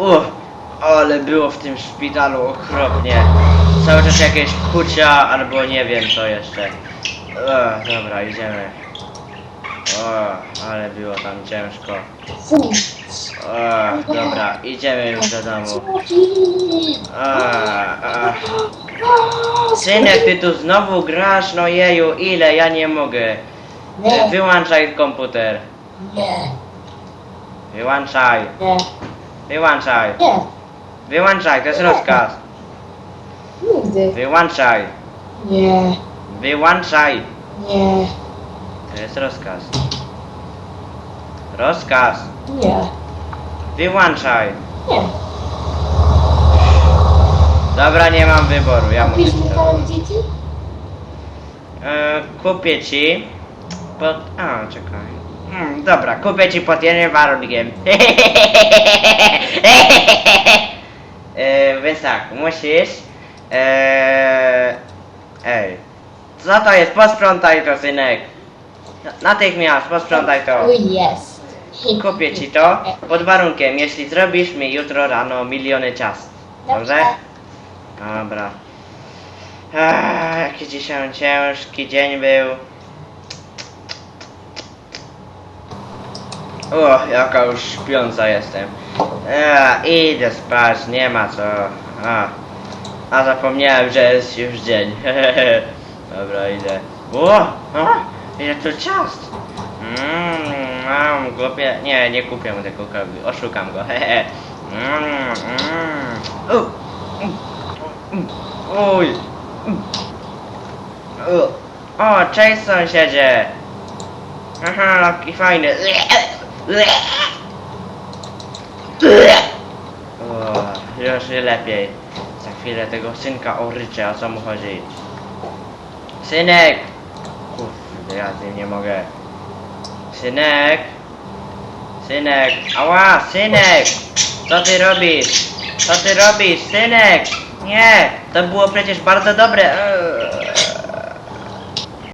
Uff, ale było w tym szpitalu okropnie. Cały czas jakieś kucia albo nie wiem co jeszcze. Ech, dobra, idziemy. O, ale było tam ciężko. Ech, dobra, idziemy już do domu. Ech, ech. Synek, ty tu znowu grasz? No jeju, ile? Ja nie mogę. Nie, Wyłączaj komputer. nie, Wyłączaj. nie, Wyłączaj. nie. Wyłączaj, to jest rozkaz. Nigdy. Wyłączaj. Nie, Wyłączaj. nie, To jest rozkaz. Rozkaz. nie, Wyłączaj. nie. Dobra, nie mam wyboru, ja muszę Kupisz ci mi to. Duty? E, kupię ci pod... A, czekaj. Mm, dobra, kupię ci pod jednym warunkiem. e, więc tak, musisz... E, ej. Co to jest? Posprzątaj to, synek. Natychmiast, posprzątaj to. Jest. Kupię ci to pod warunkiem, jeśli zrobisz mi jutro rano miliony ciast. Dobrze? Dobra. Ech, jaki dzisiaj ciężki dzień był. O, jaka już śpiąca jestem. Ech, idę spać, nie ma co. A, a zapomniałem, że jest już dzień. Dobra, idę. O, a, ile tu ciast. Mmm, mam, kupię. Nie, nie kupię mu tego kawy. Oszukam go, hehe. Mm, mm. O, cześć sąsiedzie. Aha, jaki fajny. O, już lepiej. Za chwilę tego synka oryczę, o co mu chodzi? Synek! Kurde, ja nim nie mogę. Synek! Synek! Ała, synek! Co ty robisz? Co ty robisz, synek? Nie! To było przecież bardzo dobre. Eee.